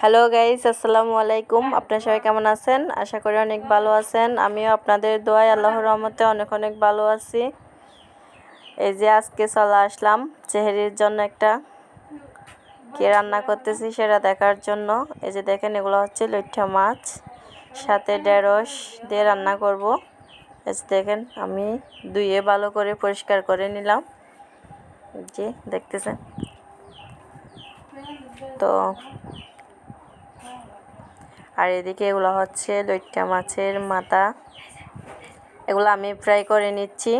Hello guys আসসালামু আলাইকুম আপনারা সবাই কেমন আছেন? আশা করি অনেক ভালো আছেন। আমিও আপনাদের দোয়ায় আল্লাহর রহমতে অনেক অনেক ভালো আছি। এই যে আজকে চলে আসলাম চেহারির জন্য একটা কে রান্না করতেছি সেটা দেখার জন্য। এই যে দেখেন, এগুলো হচ্ছে লইঠা মাছ। সাথে ঢেঁড়স দিয়ে রান্না করব। এই যে দেখেন, আমি ধুয়ে ভালো করে পরিষ্কার করে নিলাম। জি দেখতেছেন? তো আর এদিকে এগুলো হচ্ছে লইট্টা মাছের মাথা। এগুলো আমি ফ্রাই করে নিচ্ছি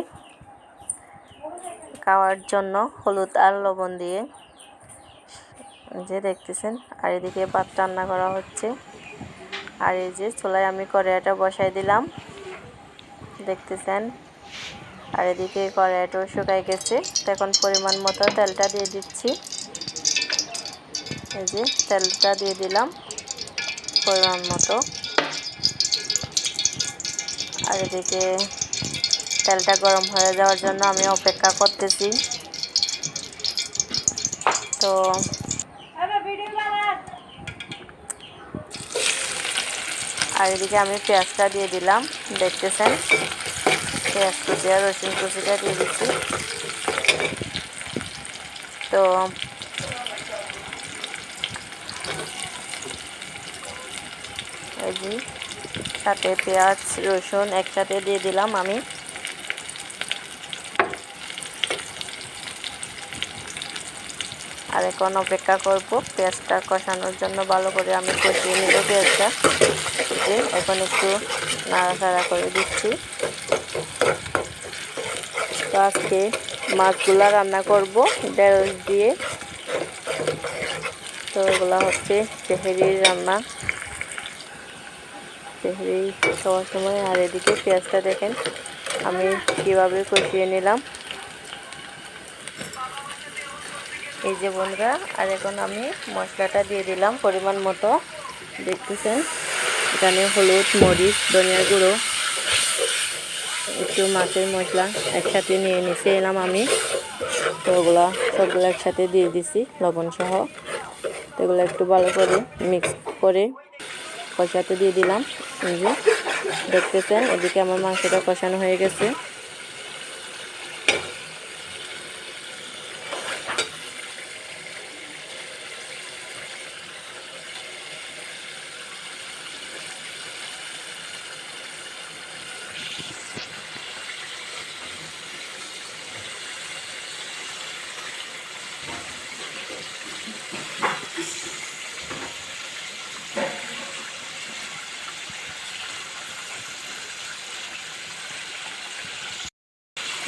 খাওয়ার জন্য হলুদ আর লবণ দিয়ে। যে দেখতেছেন, আর এদিকে ভাত রান্না করা হচ্ছে। আর এই যে চুলায় আমি কড়াইটা বসাই দিলাম। দেখতেছেন, আর এদিকে কড়াইটাও শুকাই গেছে। এখন পরিমাণ মতো তেলটা দিয়ে দিচ্ছি। এই যে তেলটা দিয়ে দিলাম। পরিমাণ মতো। আর এদিকে তেলটা গরম হয়ে যাওয়ার জন্য আমি অপেক্ষা করতেছি। তো আর এদিকে আমি পেঁয়াজটা দিয়ে দিলাম, দেখতেছেন? পেঁয়াজ কুচি আর রসুন কুচিটা দিয়ে দিচ্ছি। তো এই যে সাথে পেঁয়াজ, রসুন একসাথে দিয়ে দিলাম আমি। আর এখন অপেক্ষা করব পেঁয়াজটা কষানোর জন্য ভালো করে আমি কষিয়ে নিব পেঁয়াজটা। এখন একটু নাড়াচাড়া করে দিচ্ছি। তো আজকে মাছগুলা রান্না করব ঢেঁড়স দিয়ে। তো এগুলো হচ্ছে চেহারির রান্না। চেহারি খাওয়ার সময়। আর এদিকে পেঁয়াজটা দেখেন, আমি কীভাবে কষিয়ে নিলাম। এই যে বন্ধুরা, আর এখন আমি মশলাটা দিয়ে দিলাম পরিমাণ মতো। দেখতেছেন, এখানে হলুদ, মরিচ, ধনিয়া গুঁড়ো, একটু মাছের মশলা একসাথে নিয়ে নিচে এলাম আমি। তো ওগুলো সবগুলো একসাথে দিয়ে দিছি, লবণ সহ। তো এগুলো একটু ভালো করে মিক্স করে কষাতে দিয়ে দিলাম। দেখতেছেন এদিকে আমার মাংসটা কষানো হয়ে গেছে।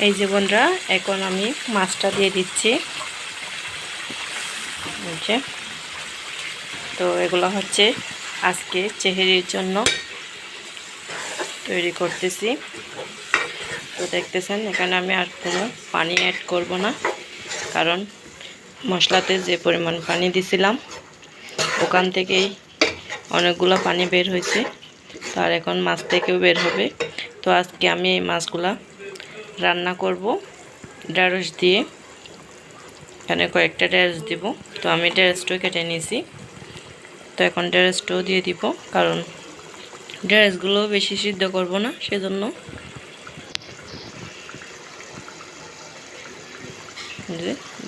এই যে বোনরা এখন আমি মাছটা দিয়ে দিচ্ছি। যে। তো এগুলো হচ্ছে আজকে চেহারির জন্য তৈরি করতেছি। তো দেখতেছেন, এখানে আমি আর কোনো পানি অ্যাড করব না, কারণ মশলাতে যে পরিমাণ পানি দিছিলাম, ওখান থেকেই অনেকগুলো পানি বের হয়েছে। তো আর এখন মাছ থেকেও বের হবে। তো আজকে আমি এই মাছগুলা রান্না করব। ডারস দিয়ে। এখানে কয়েকটা ড্যারস দিব। তো আমি ড্যারসটাও কেটে নিয়েছি তো এখন ড্যারসটাও দিয়ে দিব, কারণ ঢেঁড়সগুলো বেশি সিদ্ধ করব না, সেজন্য।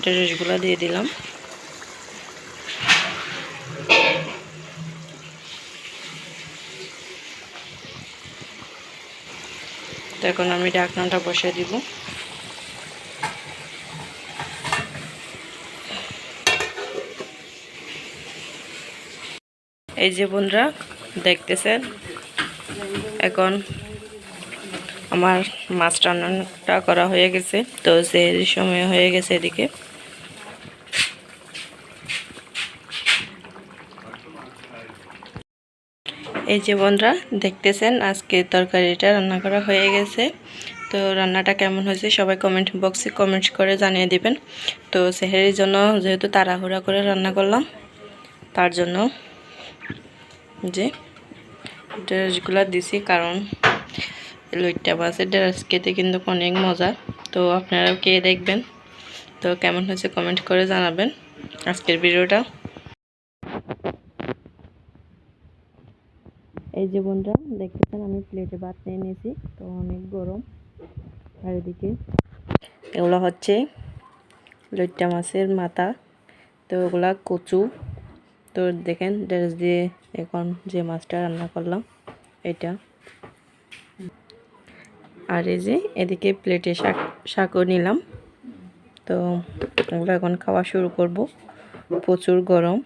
ড্যারসগুলো দিয়ে দিলাম। তো এখন আমি ঢাকনাটা বসে দিব। এই যে বন্ধুরা, দেখতেছেন? এখন আমার মাছ রান্নাটা করা হয়ে গেছে। তো সেই সময় হয়ে গেছে এদিকে। এই যে বোনরা দেখতেছেন আজকে তরকারিটা রান্না করা হয়ে গেছে। তো রান্নাটা কেমন হয়েছে সবাই কমেন্ট বক্সে কমেন্ট করে জানিয়ে দিবেন। তো সেহেরির জন্য যেহেতু তাড়াহুড়া করে রান্না করলাম, তার জন্য যে ড্রেসগুলো দিছি, কারণ লইট্টা মাছের ড্রেস খেতে কিন্তু অনেক মজা। তো আপনারাও কে দেখবেন। তো কেমন হয়েছে কমেন্ট করে জানাবেন। আজকের ভিডিওটা এই যে বন্ধুরা দেখতেছেন আমি প্লেটে ভাত নিয়ে নিয়েছি, তো অনেক গরম। আর এদিকে এগুলো হচ্ছে লইট্টা মাছের মাথা, তো ওগুলা কচু। তো দেখেন ড্রেস দিয়ে এখন যে মাছটা রান্না করলাম, এটা। আর এই যে এদিকে প্লেটে শাক, শাকও নিলাম। তো ওগুলো এখন খাওয়া শুরু করব। প্রচুর গরম।